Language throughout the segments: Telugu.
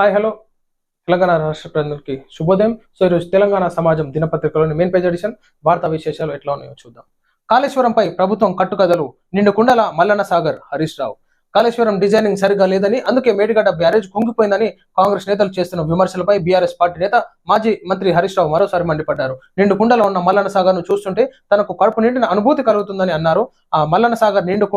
Hi hello. తెలంగాణ రాష్ట్ర ప్రజలకి శుభోదయం. సో ఈరోజు తెలంగాణ సమాజం దినపత్రికలోని మెయిన్ పేజ్ ఎడిషన్ వార్తా విశేషాలు ఎట్లా ఉన్నాయో చూద్దాం. కాళేశ్వరంపై ప్రభుత్వం కట్టుకథలు నిండు కుండల మల్లన్న సాగర్ హరీష్ రావు. కాళేశ్వరం డిజైనింగ్ సరిగా లేదని అందుకే మేడిగడ్డ బ్యారేజ్ కుంగిపోయిందని కాంగ్రెస్ నేతలు చేస్తున్న విమర్శలపై బీఆర్ఎస్ పార్టీ నేత మాజీ మంత్రి హరీష్ రావు మరోసారి మండిపడ్డారు. నిండు కుండలో ఉన్న మల్లన్న సాగర్ను చూస్తుంటే తనకు కడుపు నిండిన అనుభూతి కలుగుతుందని అన్నారు. ఆ మల్లన్న సాగర్ నిండు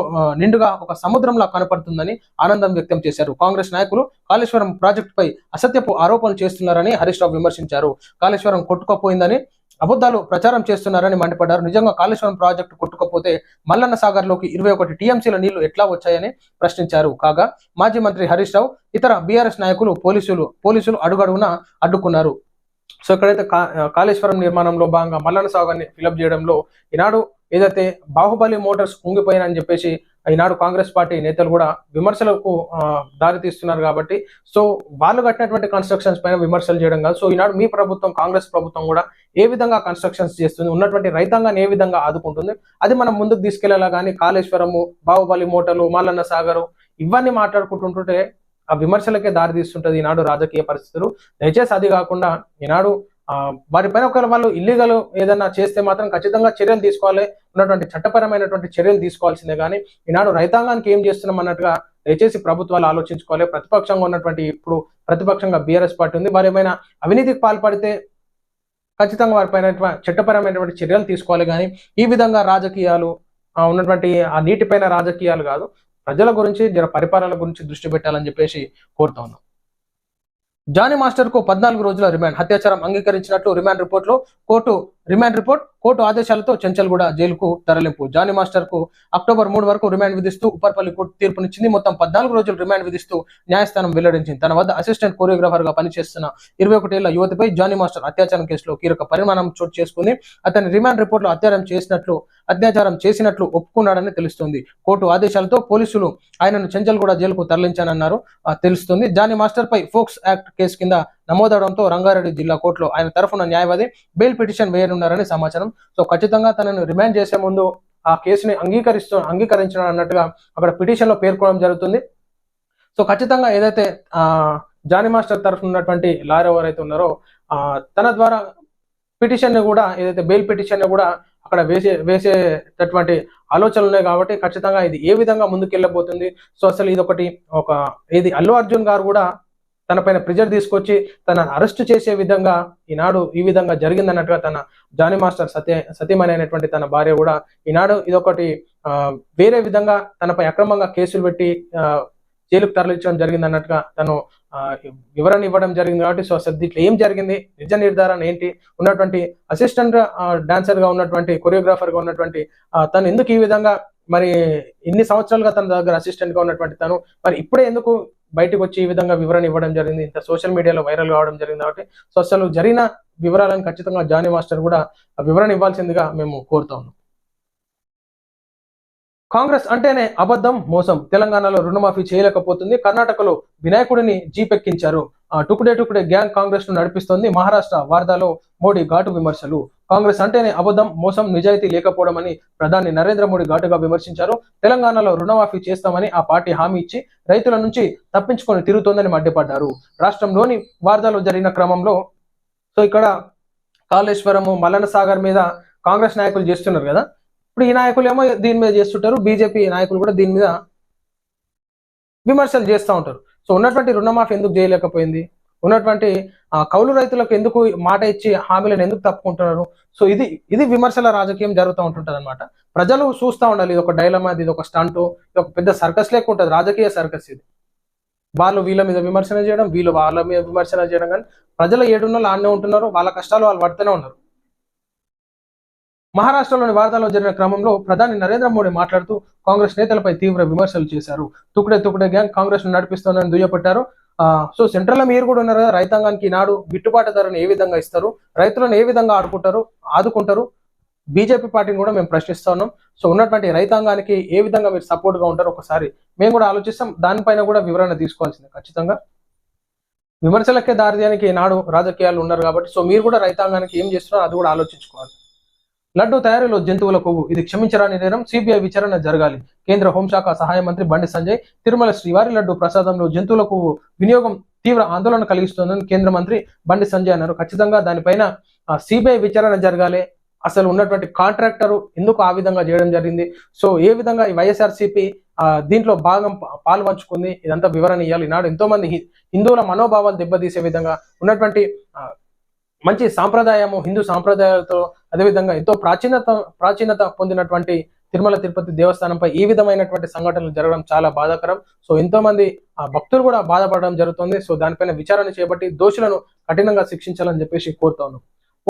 నిండుగా ఒక సముద్రంలా కనపడుతుందని ఆనందం వ్యక్తం చేశారు. కాంగ్రెస్ నాయకులు కాళేశ్వరం ప్రాజెక్టుపై అసత్యపు ఆరోపణలు చేస్తున్నారని హరీష్ రావు విమర్శించారు. కాళేశ్వరం కొట్టుకుపోయిందని అబద్ధాలు ప్రచారం చేస్తున్నారని మండిపడ్డారు. నిజంగా కాళేశ్వరం ప్రాజెక్టు కొట్టుకపోతే మల్లన్న సాగర్లోకి ఇరవై ఒకటి టీఎంసీల నీళ్ళు ఎట్లా వచ్చాయని ప్రశ్నించారు. కాగా మాజీ మంత్రి హరీష్ రావు ఇతర బీఆర్ఎస్ నాయకులు పోలీసులు పోలీసులు అడుగడుగున అడ్డుకున్నారు. సో ఇక్కడైతే కాళేశ్వరం నిర్మాణంలో భాగంగా మల్లన్న సాగర్ని ఫిలప్ చేయడంలో ఈనాడు ఏదైతే బాహుబలి మోటార్స్ కుంగిపోయినని చెప్పేసి ఈనాడు కాంగ్రెస్ పార్టీ నేతలు కూడా విమర్శలకు దారితీస్తున్నారు దారి తీస్తున్నారు కాబట్టి సో వాళ్ళు కట్టినటువంటి కన్స్ట్రక్షన్స్ పైన విమర్శలు చేయడం కాదు. సో ఈనాడు మీ ప్రభుత్వం కాంగ్రెస్ ప్రభుత్వం కూడా ఏ విధంగా కన్స్ట్రక్షన్స్ చేస్తుంది ఉన్నటువంటి రైతాంగాన్ని ఏ విధంగా ఆదుకుంటుంది అది మనం ముందుకు తీసుకెళ్ళేలా కానీ కాళేశ్వరము బాహుబలి మోటలు మాలన్న సాగరు ఇవన్నీ మాట్లాడుకుంటుంటుంటే ఆ విమర్శలకే దారి తీస్తుంటది ఈనాడు రాజకీయ పరిస్థితులు. దయచేసి అది కాకుండా ఈనాడు వారిపైన ఒకవేళ వాళ్ళు ఇల్లీగల్ ఏదైనా చేస్తే మాత్రం ఖచ్చితంగా చర్యలు తీసుకోవాలి. ఉన్నటువంటి చట్టపరమైనటువంటి చర్యలు తీసుకోవాల్సిందే. కానీ ఈనాడు రైతాంగానికి ఏం చేస్తున్నాం అన్నట్టుగా దయచేసి ప్రభుత్వాలు ఆలోచించుకోవాలి. ప్రతిపక్షంగా ఉన్నటువంటి ఇప్పుడు ప్రతిపక్షంగా బీఆర్ఎస్ పార్టీ ఉంది. వారు ఏమైనా అవినీతికి పాల్పడితే ఖచ్చితంగా వారిపైన చట్టపరమైనటువంటి చర్యలు తీసుకోవాలి. కానీ ఈ విధంగా రాజకీయాలు ఉన్నటువంటి ఆ నీటిపైన రాజకీయాలు కాదు ప్రజల గురించి జర పరిపాలన గురించి దృష్టి పెట్టాలని చెప్పేసి కోరుతా ఉన్నాం. జానీ మాస్టర్కు పద్నాలుగు రోజుల రిమాండ్. అత్యాచారం అంగీకరించినట్లు రిమాండ్ రిపోర్ట్లో కోర్టు రిమాండ్ రిపోర్ట్. కోర్టు ఆదేశాలతో చెంచల్గూడ జైలుకు తరలింపు. జానీ మాస్టర్కు అక్టోబర్ మూడు వరకు రిమాండ్ విధిస్తూ ఉపర్పల్లి కోర్టు తీర్పునిచ్చింది. మొత్తం పద్నాలుగు రోజులు రిమాండ్ విధిస్తూ న్యాయస్థానం వెల్లడించింది. తన వద్ద అసిస్టెంట్ కొరియోగ్రాఫర్గా పనిచేస్తున్న ఇరవై ఒకటేళ్ళ యువతిపై జానీ మాస్టర్ అత్యాచారం కేసులో కీలక పరిమాణం చోటు చేసుకుని అతని రిమాండ్ రిపోర్ట్లో అత్యాచారం చేసినట్లు అత్యాచారం చేసినట్లు ఒప్పుకున్నాడని తెలుస్తుంది. కోర్టు ఆదేశాలతో పోలీసులు ఆయనను చెంచల్గూడ జైలుకు తరలించానన్నారు. తెలుస్తుంది. జానీ మాస్టర్ పై ఫోక్స్ యాక్ట్ కేసు కింద నమోదవడంతో రంగారెడ్డి జిల్లా కోర్టులో ఆయన తరఫున న్యాయవాది బెయిల్ పిటిషన్ వేయనున్నారని సమాచారం. సో ఖచ్చితంగా తనను రిమాండ్ చేసే ముందు ఆ కేసుని అంగీకరిస్తూ అంగీకరించడం అన్నట్టుగా అక్కడ పిటిషన్లో పేర్కొనడం జరుగుతుంది. సో ఖచ్చితంగా ఏదైతే జానీ మాస్టర్ తరఫున ఉన్నటువంటి లాయర్ ఎవరైతే ఉన్నారో తన ద్వారా పిటిషన్ని కూడా ఏదైతే బెయిల్ పిటిషన్ కూడా అక్కడ వేసే వేసేటటువంటి ఆలోచనలు ఉన్నాయి కాబట్టి ఖచ్చితంగా ఇది ఏ విధంగా ముందుకెళ్ళబోతుంది. సో అసలు ఇది ఒకటి ఒక ఇది అల్లు అర్జున్ గారు కూడా తన పైన ప్రెజర్ తీసుకొచ్చి తన అరెస్ట్ చేసే విధంగా ఈనాడు ఈ విధంగా జరిగిందన్నట్టుగా తన జానీ మాస్టర్ సత్య సతీమణి అనేటువంటి తన భార్య కూడా ఈనాడు ఇదొకటి ఆ, వేరే విధంగా తనపై అక్రమంగా కేసులు పెట్టి జైలుకు తరలించడం జరిగింది అన్నట్టుగా తను ఆ, వివరణ ఇవ్వడం జరిగింది కాబట్టి సో అసలు దీంట్లో ఏం జరిగింది? నిజ నిర్ధారణ ఏంటి? ఉన్నటువంటి అసిస్టెంట్ డాన్సర్గా ఉన్నటువంటి కొరియోగ్రాఫర్గా ఉన్నటువంటి తను ఎందుకు ఈ విధంగా మరి ఇన్ని సంవత్సరాలుగా తన దగ్గర అసిస్టెంట్గా ఉన్నటువంటి తను? మరి ఇప్పుడే ఎందుకు బయటకు వచ్చి ఈ విధంగా వివరణ ఇవ్వడం జరిగింది. ఇంత సోషల్ మీడియాలో వైరల్ కావడం జరిగింది కాబట్టి సో అసలు జరిగిన వివరాలను ఖచ్చితంగా జానీ మాస్టర్ కూడా వివరణ ఇవ్వాల్సిందిగా మేము కోరుతా ఉన్నాం. కాంగ్రెస్ అంటేనే అబద్ధం మోసం. తెలంగాణలో రుణమాఫీ చేయలేకపోతుంది. కర్ణాటకలో వినాయకుడిని జీపెక్కించారు. ఆ టుకుడే టుకుడే గ్యాంగ్ కాంగ్రెస్ను నడిపిస్తోంది. మహారాష్ట్ర వార్దాలో మోడీ ఘాటు విమర్శలు. కాంగ్రెస్ అంటేనే అబద్ధం మోసం నిజాయితీ లేకపోవడం అని ప్రధాని నరేంద్ర మోడీ ఘాటుగా విమర్శించారు. తెలంగాణలో రుణమాఫీ చేస్తామని ఆ పార్టీ హామీ ఇచ్చి రైతుల నుంచి తప్పించుకొని తిరుగుతోందని మండిపడ్డారు. రాష్ట్రంలోని వార్తలు జరిగిన క్రమంలో సో ఇక్కడ కాళేశ్వరము మల్లన సాగర్ మీద కాంగ్రెస్ నాయకులు చేస్తున్నారు కదా? ఇప్పుడు ఈ నాయకులు ఏమో దీని మీద చేస్తుంటారు బీజేపీ నాయకులు కూడా దీని మీద విమర్శలు చేస్తూ ఉంటారు. సో ఉన్నటువంటి రుణమాఫీ ఎందుకు చేయలేకపోయింది? ఉన్నటువంటి ఆ, కౌలు రైతులకు ఎందుకు మాట ఇచ్చి హామీలను ఎందుకు తప్పుకుంటున్నారు? సో ఇది ఇది విమర్శల రాజకీయం జరుగుతూ ఉంటుంటుంది అనమాట ప్రజలు చూస్తూ ఉండాలి ఇది ఒక డైలమా ఇది ఒక స్టంట్ ఇది ఒక పెద్ద సర్కస్ లెక్క ఉంటుంది రాజకీయ సర్కస్ ఇది. వాళ్ళు వీళ్ళ మీద విమర్శన చేయడం వీళ్ళు వాళ్ళ మీద విమర్శన చేయడం కానీ ప్రజలు ఏడున్నోళ్ళు ఆడనే ఉంటున్నారు వాళ్ళ కష్టాలు వాళ్ళు పడుతూనే ఉన్నారు. మహారాష్ట్రలోని వార్తల్లో జరిగిన క్రమంలో ప్రధాని నరేంద్ర మోడీ మాట్లాడుతూ కాంగ్రెస్ నేతలపై తీవ్ర విమర్శలు చేశారు. తుకుడే తుకుడే గ్యాంగ్ కాంగ్రెస్ను నడిపిస్తోందని దుయ్యపట్టారు సో సెంట్రల్లో మీరు కూడా ఉన్నారు కదా రైతాంగానికి ఈనాడు గిట్టుబాటు ధరను ఏ విధంగా ఇస్తారు రైతులను ఏ విధంగా ఆడుకుంటారు ఆదుకుంటారు? బీజేపీ పార్టీని కూడా మేము ప్రశ్నిస్తా ఉన్నాం. సో ఉన్నటువంటి రైతాంగానికి ఏ విధంగా మీరు సపోర్ట్గా ఉంటారు ఒకసారి మేము కూడా ఆలోచిస్తాం. దానిపైన కూడా వివరణ తీసుకోవాల్సిందే ఖచ్చితంగా. విమర్శలకే దారితీయడానికి ఈనాడు రాజకీయాలు ఉన్నారు కాబట్టి సో మీరు కూడా రైతాంగానికి ఏం చేస్తున్నారో అది కూడా ఆలోచించుకోవాలి. లడ్డు తయారీలో జంతువుల కొవ్వు. ఇది క్షమించరాని నేరం. సిబిఐ విచారణ జరగాలి. కేంద్ర హోంశాఖ సహాయ మంత్రి బండి సంజయ్ తిరుమల శ్రీవారి లడ్డు ప్రసాదంలో జంతువుల కొవ్వు వినియోగం తీవ్ర ఆందోళన కలిగిస్తుందని కేంద్ర మంత్రి బండి సంజయ్ అన్నారు. ఖచ్చితంగా దానిపైన సిబిఐ విచారణ జరగాలి. అసలు ఉన్నటువంటి కాంట్రాక్టర్ ఎందుకు ఆ విధంగా చేయడం జరిగింది? సో ఏ విధంగా ఈ వైఎస్ఆర్సీపీ దీంట్లో భాగం పాల్పంచుకుంది? ఇదంతా వివరణ ఇవ్వాలి ఈనాడు ఎంతో మంది హిందువుల మనోభావాలు దెబ్బతీసే విధంగా ఉన్నటువంటి మంచి సాంప్రదాయము హిందూ సాంప్రదాయాలతో అదేవిధంగా ఎంతో ప్రాచీనత ప్రాచీనత పొందినటువంటి తిరుమల తిరుపతి దేవస్థానంపై ఈ విధమైనటువంటి సంఘటనలు జరగడం చాలా బాధాకరం. సో ఎంతో మంది ఆ, భక్తులు కూడా బాధపడడం జరుగుతుంది. సో దానిపైన విచారణ చేపట్టి దోషులను కఠినంగా శిక్షించాలని చెప్పేసి కోరుతాను.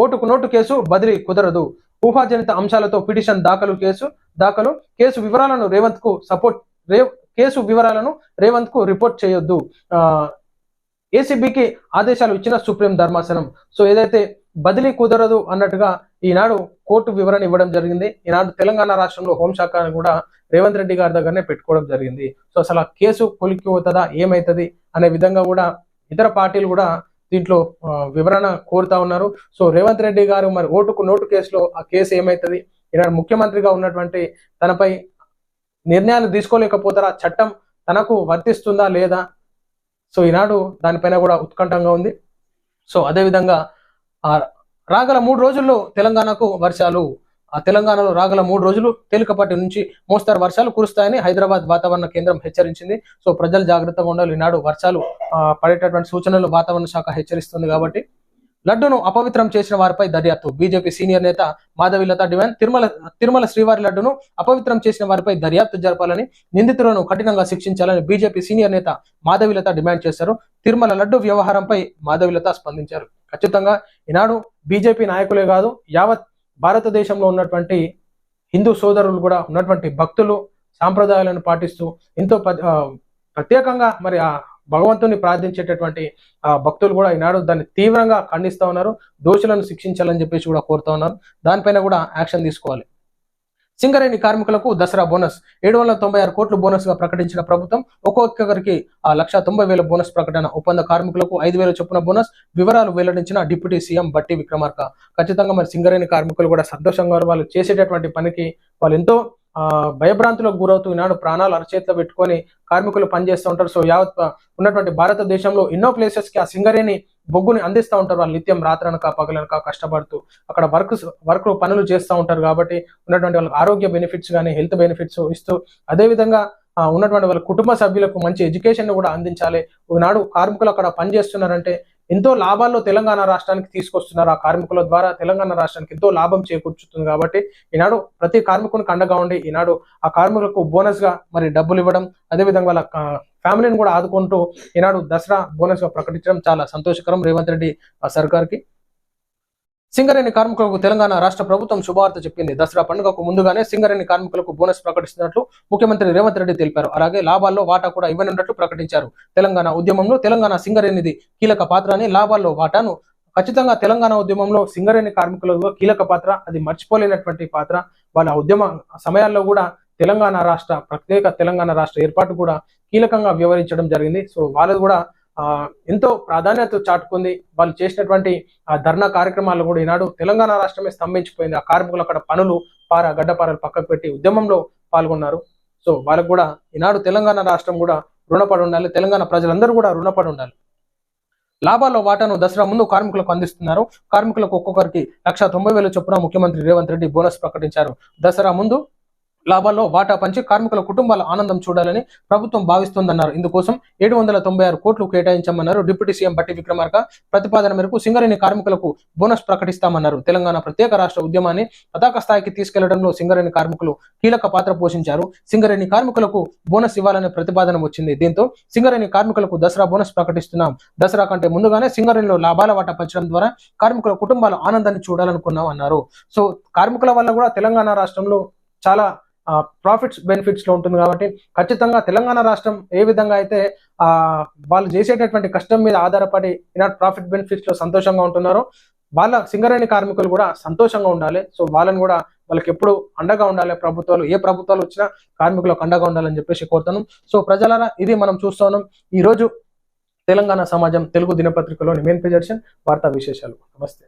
ఓటుకు నోటు కేసు బదిలీ కుదరదు. ఊహాజనిత అంశాలతో పిటిషన్ దాఖలు కేసు దాఖలు. కేసు వివరాలను రేవంత్కు సపోర్ట్ రేవ్ కేసు వివరాలను రేవంత్కు రిపోర్ట్ చేయొద్దు. ఆ, ఏసీబీకి ఆదేశాలు ఇచ్చిన సుప్రీం ధర్మాసనం. సో ఏదైతే బదిలీ కుదరదు అన్నట్టుగా ఈనాడు కోర్టు వివరణ ఇవ్వడం జరిగింది. ఈనాడు తెలంగాణ రాష్ట్రంలో హోంశాఖ కూడా రేవంత్ రెడ్డి గారి దగ్గరనే పెట్టుకోవడం జరిగింది. సో అసలు ఆ కేసు కొలికి పోతుందా? ఏమవుతుంది అనే విధంగా కూడా ఇతర పార్టీలు కూడా దీంట్లో వివరణ కోరుతా ఉన్నారు. సో రేవంత్ రెడ్డి గారు మరి ఓటుకు నోటు కేసులో ఆ కేసు ఏమైతుంది? ఈనాడు ముఖ్యమంత్రిగా ఉన్నటువంటి తనపై నిర్ణయాలు తీసుకోలేకపోతారా? చట్టం తనకు వర్తిస్తుందా లేదా? సో ఈనాడు దానిపైన కూడా ఉత్కంఠంగా ఉంది. సో అదేవిధంగా ఆ రాగల మూడు రోజుల్లో తెలంగాణకు వర్షాలు. ఆ తెలంగాణలో రాగల మూడు రోజులు తేలికపాటి నుంచి మోస్తారు వర్షాలు కురుస్తాయని హైదరాబాద్ వాతావరణ కేంద్రం హెచ్చరించింది. సో ప్రజలు జాగ్రత్తగా ఉండాలి. ఈనాడు వర్షాలు పడేటటువంటి సూచనలు వాతావరణ శాఖ హెచ్చరిస్తుంది కాబట్టి లడ్డును అపవిత్రం చేసిన వారిపై దర్యాప్తు. బీజేపీ సీనియర్ నేత మాధవిలత డిమాండ్ తిరుమల తిరుమల శ్రీవారి లడ్డును అపవిత్రం చేసిన వారిపై దర్యాప్తు జరపాలని నిందితులను కఠినంగా శిక్షించాలని బీజేపీ సీనియర్ నేత మాధవిలత డిమాండ్ చేశారు. తిరుమల లడ్డు వ్యవహారంపై మాధవిలత స్పందించారు. ఖచ్చితంగా ఈనాడు బీజేపీ నాయకులే కాదు యావత్ భారతదేశంలో ఉన్నటువంటి హిందూ సోదరులు కూడా ఉన్నటువంటి భక్తులు సాంప్రదాయాలను పాటిస్తూ ఎంతో ప్రత్యేకంగా మరి ఆ భగవంతుని ప్రార్థించేటటువంటి ఆ భక్తులు కూడా ఈనాడు దాన్ని తీవ్రంగా ఖండిస్తూ ఉన్నారు. దోషులను శిక్షించాలని చెప్పేసి కూడా కోరుతా ఉన్నారు. దానిపైన కూడా యాక్షన్ తీసుకోవాలి. సింగరేణి కార్మికులకు దసరా బోనస్. ఏడు వందల తొంభై ఆరు కోట్లు బోనస్గా ప్రకటించిన ప్రభుత్వం ఒక్కొక్కరికి ఆ లక్ష తొంభై వేల బోనస్ ప్రకటన. ఒప్పంద కార్మికులకు ఐదు వేల చొప్పున బోనస్. వివరాలు వెల్లడించిన డిప్యూటీ సీఎం బట్టి విక్రమార్క. ఖచ్చితంగా మరి సింగరేణి కార్మికులు కూడా సంతోషంగా వాళ్ళు చేసేటటువంటి పనికి వాళ్ళు ఎంతో భయభ్రాంతులకు గురవుతూ ఈనాడు ప్రాణాలు అరచేతిలో పెట్టుకొని కార్మికులు పనిచేస్తూ ఉంటారు. సో యావత్ ఉన్నటువంటి భారతదేశంలో ఎన్నో ప్లేసెస్కి ఆ సింగరేణి బొగ్గుని అందిస్తూ ఉంటారు. వాళ్ళు నిత్యం రాత్రనక పగలనక కష్టపడుతూ అక్కడ వర్క్ వర్క్ పనులు చేస్తూ ఉంటారు కాబట్టి ఉన్నటువంటి వాళ్ళకి ఆరోగ్య బెనిఫిట్స్ కానీ హెల్త్ బెనిఫిట్స్ ఇస్తూ అదేవిధంగా ఉన్నటువంటి వాళ్ళ కుటుంబ సభ్యులకు మంచి ఎడ్యుకేషన్ కూడా అందించాలి. ఈనాడు కార్మికులు అక్కడ పనిచేస్తున్నారంటే ఎంతో లాభాల్లో తెలంగాణ రాష్ట్రానికి తీసుకొస్తున్నారు ఆ కార్మికుల ద్వారా. తెలంగాణ రాష్ట్రానికి ఎంతో లాభం చేకూర్చుతుంది కాబట్టి ఈనాడు ప్రతి కార్మికునికి అండగా ఉండి ఈనాడు ఆ కార్మికులకు బోనస్గా మరి డబ్బులు ఇవ్వడం అదేవిధంగా వాళ్ళ ఫ్యామిలీని కూడా ఆదుకుంటూ ఈనాడు దసరా బోనస్గా ప్రకటించడం చాలా సంతోషకరం. రేవంత్ రెడ్డి ఆ, సర్కార్కి. సింగరేణి కార్మికులకు తెలంగాణ రాష్ట్ర ప్రభుత్వం శుభవార్త చెప్పింది. దసరా పండుగకు ముందుగానే సింగరేణి కార్మికులకు బోనస్ ప్రకటిస్తున్నట్లు ముఖ్యమంత్రి రేవంత్ రెడ్డి తెలిపారు. అలాగే లాభాల్లో వాటా కూడా ఇవ్వనున్నట్లు ప్రకటించారు. తెలంగాణ ఉద్యమంలో తెలంగాణ సింగరేణిది కీలక పాత్ర అని లాభాల్లో వాటాను ఖచ్చితంగా తెలంగాణ ఉద్యమంలో సింగరేణి కార్మికులకు కీలక పాత్ర అది మర్చిపోలేనటువంటి పాత్ర. వాళ్ళ ఉద్యమ సమయాల్లో కూడా తెలంగాణ రాష్ట్ర ప్రత్యేక తెలంగాణ రాష్ట్ర ఏర్పాటు కూడా కీలకంగా వ్యవహరించడం జరిగింది. సో వాళ్ళది కూడా ఎంతో ప్రాధాన్యత చాటుకుంది. వాళ్ళు చేసినటువంటి ఆ ధర్నా కార్యక్రమాలు కూడా ఈనాడు తెలంగాణ రాష్ట్రమే స్తంభించిపోయింది. ఆ కార్మికులు అక్కడ పనులు పార గడ్డపారలు పక్కకు పెట్టి ఉద్యమంలో పాల్గొన్నారు. సో వాళ్ళకు కూడా ఈనాడు తెలంగాణ రాష్ట్రం కూడా రుణపడి ఉండాలి. తెలంగాణ ప్రజలందరూ కూడా రుణపడి ఉండాలి. లాభాల్లో వాటాను దసరా ముందు కార్మికులకు అందిస్తున్నారు. కార్మికులకు ఒక్కొక్కరికి లక్ష తొంభై వేల చొప్పున ముఖ్యమంత్రి రేవంత్ రెడ్డి బోనస్ ప్రకటించారు. దసరా ముందు లాభాల్లో వాటా పంచి కార్మికుల కుటుంబాల ఆనందం చూడాలని ప్రభుత్వం భావిస్తోందన్నారు. ఇందుకోసం ఏడు వందల తొంభై ఆరు కోట్లు కేటాయించామన్నారు డిప్యూటీ సీఎం బట్టి విక్రమార్క. ప్రతిపాదన మేరకు సింగరేణి కార్మికులకు బోనస్ ప్రకటిస్తామన్నారు. తెలంగాణ ప్రత్యేక రాష్ట్ర ఉద్యమాన్ని పతాక స్థాయికి తీసుకెళ్ళడంలో సింగరేణి కార్మికులు కీలక పాత్ర పోషించారు. సింగరేణి కార్మికులకు బోనస్ ఇవ్వాలనే ప్రతిపాదన వచ్చింది. దీంతో సింగరేణి కార్మికులకు దసరా బోనస్ ప్రకటిస్తున్నాం. దసరా కంటే ముందుగానే సింగరేణిలో లాభాల వాటా పంచడం ద్వారా కార్మికుల కుటుంబాల ఆనందాన్ని చూడాలనుకున్నాం అన్నారు సో కార్మికుల వల్ల కూడా తెలంగాణ రాష్ట్రంలో చాలా ప్రాఫిట్స్ బెనిఫిట్స్లో ఉంటుంది కాబట్టి ఖచ్చితంగా తెలంగాణ రాష్ట్రం ఏ విధంగా అయితే ఆ వాళ్ళు చేసేటటువంటి కష్టం మీద ఆధారపడి ఇలాంటి ప్రాఫిట్ బెనిఫిట్స్లో సంతోషంగా ఉంటున్నారో వాళ్ళ సింగరేణి కార్మికులు కూడా సంతోషంగా ఉండాలి. సో వాళ్ళని కూడా వాళ్ళకి ఎప్పుడు అండగా ఉండాలి. ప్రభుత్వాలు ఏ ప్రభుత్వాలు వచ్చినా కార్మికులకు అండగా ఉండాలని చెప్పేసి కోరుతాను సో ప్రజలారా ఇది మనం చూస్తున్నాం. ఈ రోజు తెలంగాణ సమాజం తెలుగు దినపత్రికలోని మెయిన్ పేజర్షన్ వార్తా విశేషాలు. నమస్తే.